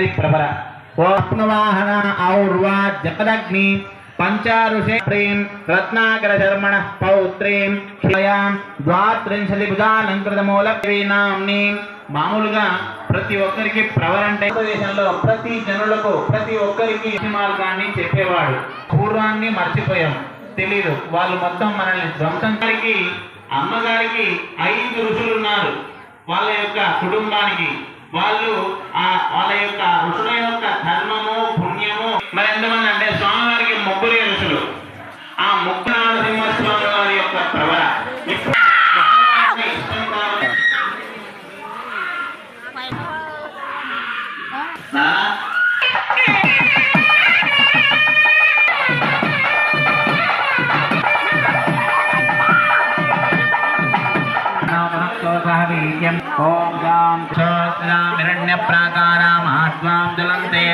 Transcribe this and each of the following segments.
లక్ష్మీదేవి గారి ప్రభర ఓప్నవాహన ఔర్వా జపదగ్ని పంచారుషే ప్రేం రత్నాకర శర్మణ పౌత్రీం క్షయాం ద్వాత్రింశతి భుజాలంకృతమూల నామ్ని మామూలుగా ప్రతి ఒక్కరికి ప్రవర అంటే దేశంలో ప్రతి జనులకు ప్రతి ఒక్కరికి మార్గాన్ని చెప్పేవాడు. పూర్వాన్ని మర్చిపోయాం. తెలీదు. వాళ్ళు మొత్తం మనల్ని ధ్వంసం గారికి అమ్మగారికి ఐదు ఋషులు ఉన్నారు వాళ్ళ యొక్క కుటుంబానికి. వాళ్ళు ఆ వాళ్ళ యొక్క ఋషుల యొక్క ధర్మము పుణ్యము. మరి ఎంతమంది అంటే స్వామివారికి ముగ్గురే ఋషులు. ఆ ముగ్గురు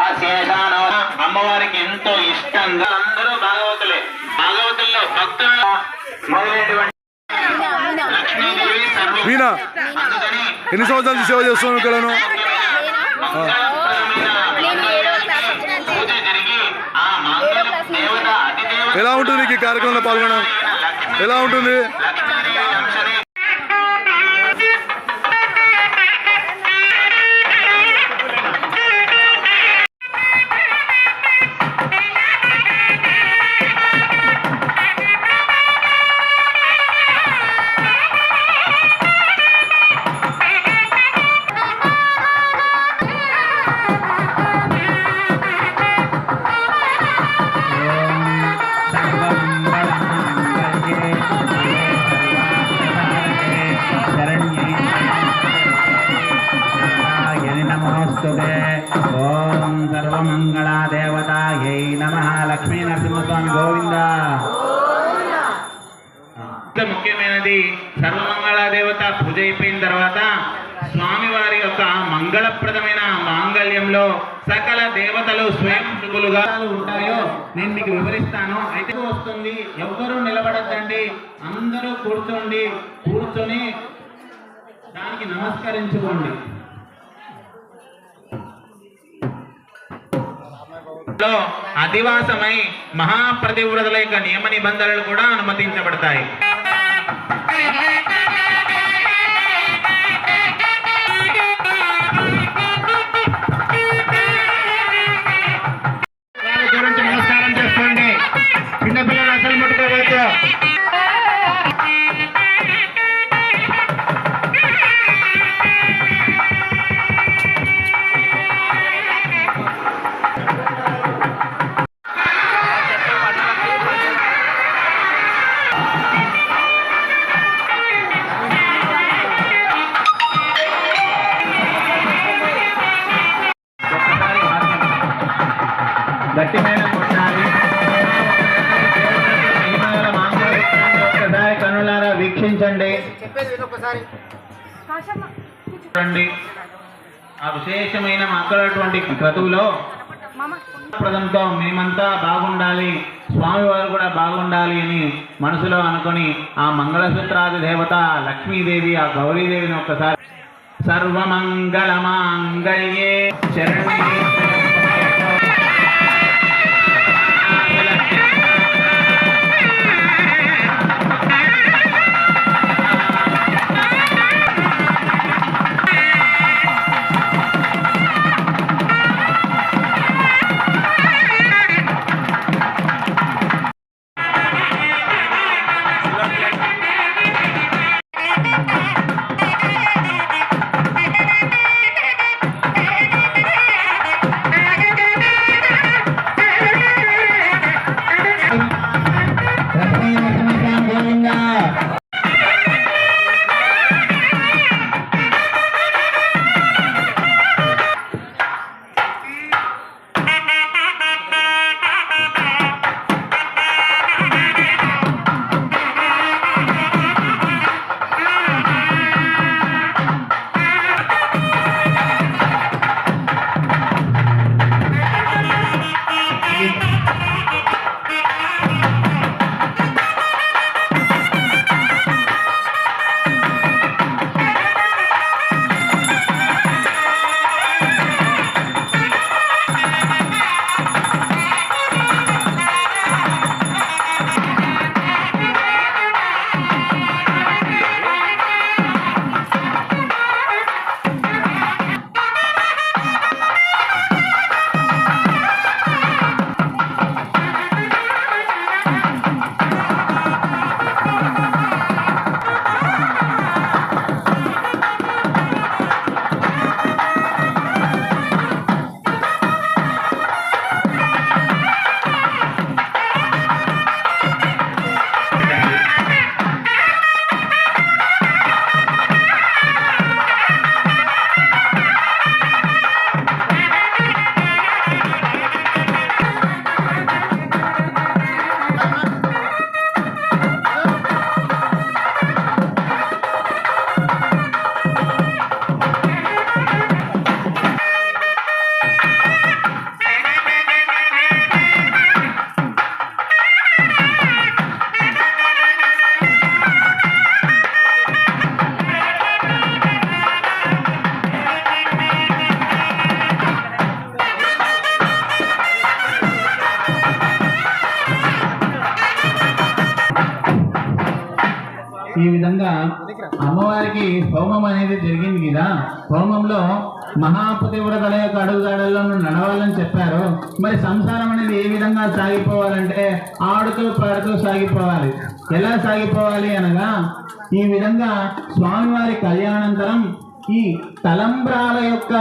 అశేషానో అమ్మవారికి ఎంతో ఇష్టంగా అందరూ భాగవతులే. భాగవతుల్లో మొదలైనటువంటి ఎన్ని సంవత్సరాల సేవ చేస్తున్నావు ఇక్కడను ఎలా ఉంటుంది నీకు ఈ కార్యక్రమంలో పాల్గొనడం? ఎలా ఉంటుంది? నమోస్తుతే ఓం సర్వమంగళా దేవతాయై నమ లక్ష్మీ నరసింహస్వామి గోవింద. ముఖ్యమైనది సర్వమంగళా దేవత పూజ అయిపోయిన తర్వాత స్వామి వారి యొక్క మంగళప్రదమైన మాంగళ్యంలో సకల దేవతలు స్వయం సుగులుగా ఉంటాయో నేను మీకు వివరిస్తాను. అయితే వస్తుంది. ఎవ్వరూ నిలబడద్దండి. అందరూ కూర్చోండి. కూర్చొని దానికి నమస్కరించుకోండి. లో అధివాసమై మహాప్రతివ్రతల యొక్క నియమ నిబంధనలు కూడా అనుమతించబడతాయి. ఆ విశేషమైన మాట్లాడేటువంటి క్రతువులో ప్రదంతో మేమంతా బాగుండాలి స్వామివారు కూడా బాగుండాలి అని మనసులో అనుకొని ఆ మంగళసూత్రాది దేవత లక్ష్మీదేవి ఆ గౌరీదేవిని ఒక్కసారి సర్వమంగళమాంగళ్యే ఈ విధంగా అమ్మవారికి హోమం అనేది జరిగింది కదా. హోమంలో మహాపతివ్రతల యొక్క అడుగుదాడల్లో నడవాలని చెప్పారు. మరి సంసారం అనేది ఏ విధంగా సాగిపోవాలంటే ఆడుతూ పాడుతూ సాగిపోవాలి. ఎలా సాగిపోవాలి అనగా ఈ విధంగా స్వామివారి కళ్యాణానంతరం ఈ తలంబ్రాల యొక్క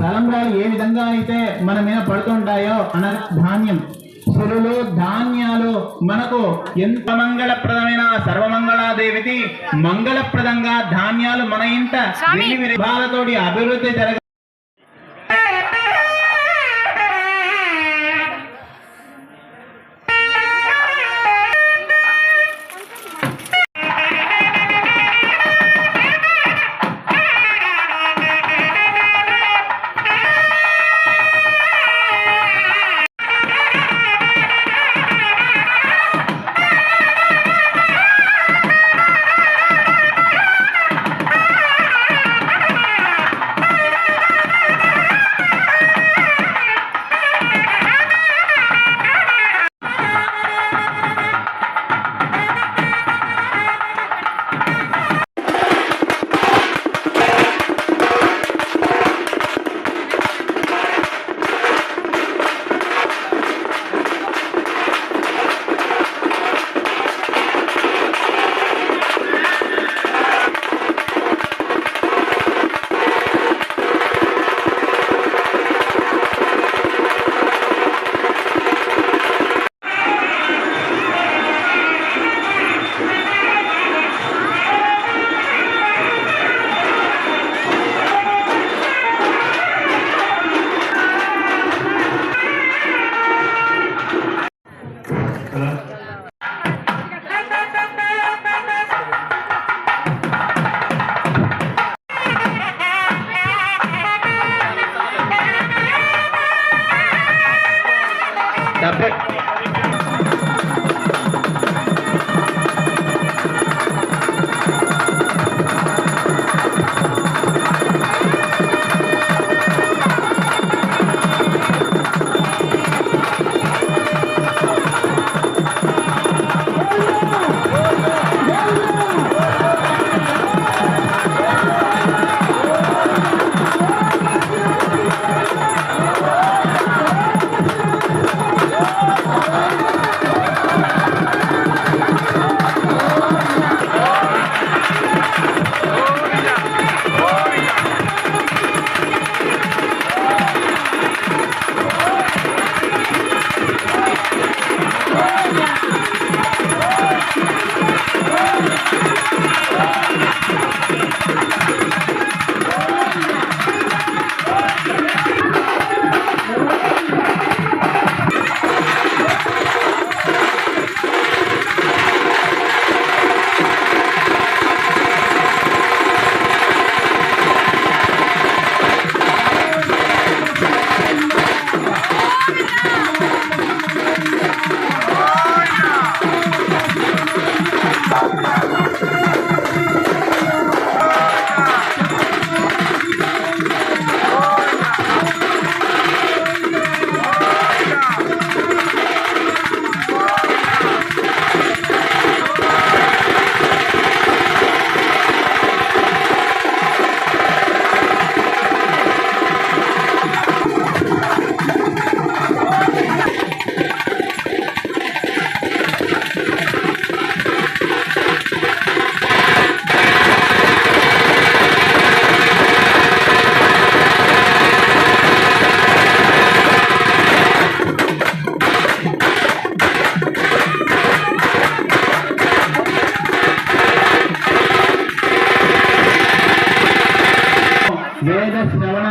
తలంబ్రాలు ఏ విధంగా అయితే మన మీద పడుతుంటాయో అనగా ధాన్యం సురులు ధాన్యాలు మనకు ఎంత మంగళప్రదమైన సర్వమంగళాదేవికి మంగళప్రదంగా ధాన్యాలు మన ఇంట విభాగతోటి అభివృద్ధి జరగ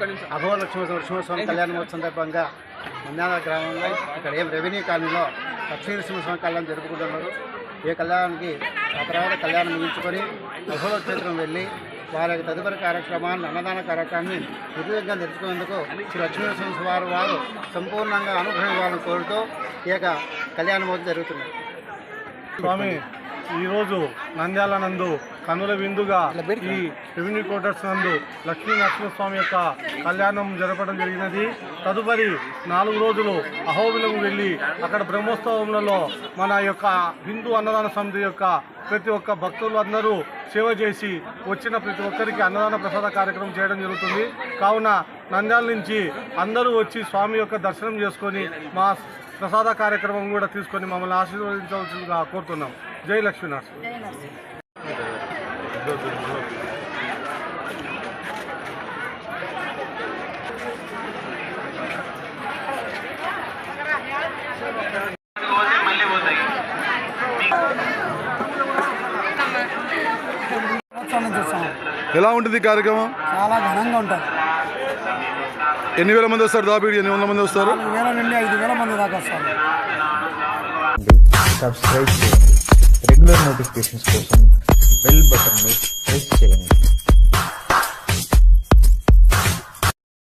అఘోర లక్ష్మీ నరసింహస్వామి కళ్యాణం సందర్భంగా మందాల గ్రామంలో ఇక్కడ ఏం రెవెన్యూ కాలనీలో లక్ష్మీ నరసింహస్వామి కళ్యాణం జరుపుకుంటున్నారు. ఈ కళ్యాణానికి ఆ తర్వాత కళ్యాణం ముగించుకొని అఘోర క్షేత్రం వెళ్ళి వారి యొక్క తదుపరి కార్యక్రమాన్ని అన్నదాన కార్యక్రమాన్ని నిర్విఘ్నంగా తెచ్చుకునేందుకు శ్రీ లక్ష్మీ నరసింహ వారి వారు సంపూర్ణంగా అనుగ్రహం ఇవ్వాలని కోరుతూ ఈ యొక్క కళ్యాణం జరుగుతుంది. స్వామి ఈరోజు నంద్యాల నందు కనుల విందుగా ఈ రెవెన్యూ క్వార్టర్స్ నందు లక్ష్మీ నరసింహస్వామి యొక్క కళ్యాణం జరపడం జరిగినది. తదుపరి నాలుగు రోజులు అహోబిలం వెళ్ళి అక్కడ బ్రహ్మోత్సవములలో మన యొక్క హిందూ అన్నదాన సమితి యొక్క ప్రతి ఒక్క భక్తులు అందరూ సేవ చేసి వచ్చిన ప్రతి ఒక్కరికి అన్నదాన ప్రసాద కార్యక్రమం చేయడం జరుగుతుంది. కావున నంద్యాల నుంచి అందరూ వచ్చి స్వామి యొక్క దర్శనం చేసుకొని మా ప్రసాద కార్యక్రమం కూడా తీసుకొని మమ్మల్ని ఆశీర్వదించవలసిందిగా కోరుతున్నాం. జై లక్ష్మీనాథ్ ఎలా ఉంటుంది ఈ కార్యక్రమం? చాలా ఘనంగా ఉంటుంది ఎన్ని వేల మంది వస్తారు దాపిడి ఎన్ని వందల మంది వస్తారు? వేల నుండి ఐదు వేల మంది దాకా వస్తారు. సబ్స్క్రైబ్ చేయండి. రెగ్యులర్ నోటిఫికేషన్స్ కోసం பெல் பட்டனை ப்ரெஸ் செய்யுங்கள்